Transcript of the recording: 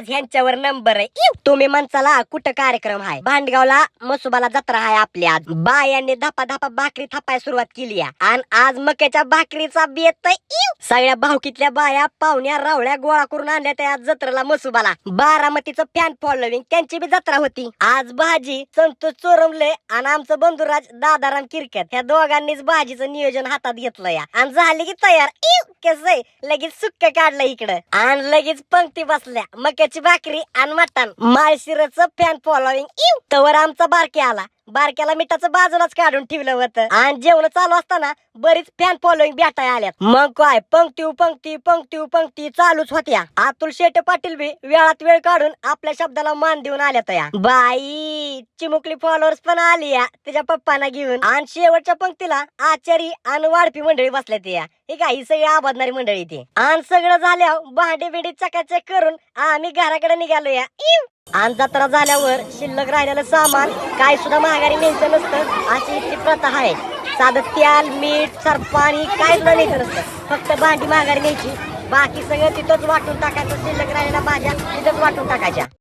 आज ह्यांच्यावर नंबर आहे. तुम्ही म्हणसाला कुठं कार्यक्रम आहे? भांडगावला मसुबाला जत्रा आहे आपली आज. बायांनी धापा धापा भाकरी थापाय सुरुवात केली आहे. आणि आज मक्याच्या भाकरीचा बेत सगळ्या भावकीतल्या बाया पाहुण्या रावळ्या गोळा करून आणल्या त्या जत्रेला मसुबाला. बारामतीचं फॅन फॉलोविंग त्यांची बी जत्रा होती. आज भाजी संतोष चोरमले आणि आमचं बंधुराज दादाराम किरकेट ह्या दोघांनीच भाजीचं नियोजन हातात घेतलं या आणि झाली की तयार. कस लगेच सुक्क काढलं इकडं. आणि लगेच पंक्ती बसल्या. मक्याची भाकरी आणि मटण. माळशिरच फॅन फॉलोविंग तवर आमचा बारके आला. बारक्याला मिठाचं बाजूलाच काढून ठेवलं होतं. आणि जेवण चालू असताना बरीच फॅन फॉलोईंग भेटाय आल्यात. मग काय? पंक्ती पंक्ती पंक्ती पंक्ती चालूच होत्या. अतुल शेटे पाटील बी वेळात वेळ काढून आपल्या शब्दाला मान देऊन आल्यात या. बाई! चिमुकली फॉलोअर्स पण आली या तिच्या पप्पांना घेऊन. आणि शेवटच्या पंक्तीला आचारी आणि वाढपी मंडळी बसल्या त्या हे काय ही सगळी आबादणारी मंडळी ती. आणि सगळं झाल्यावर भांडे बिंडे चकाचक करून आम्ही घराकडे निघालो या. आणि जत्रा झाल्यावर शिल्लक राहिलेलं सामान काय सुद्धा महागारी न्यायचं नसतं. अशी इतकी प्रथा आहे. साधं त्याल मीठ सरपाणी काय सुद्धा न्यायचं नसतं. फक्त भांडी महागारी न्यायची. बाकी सगळं तिथंच वाटून टाकायचं. शिल्लक राहिलेल्या भाज्या तिथंच वाटून टाकायच्या.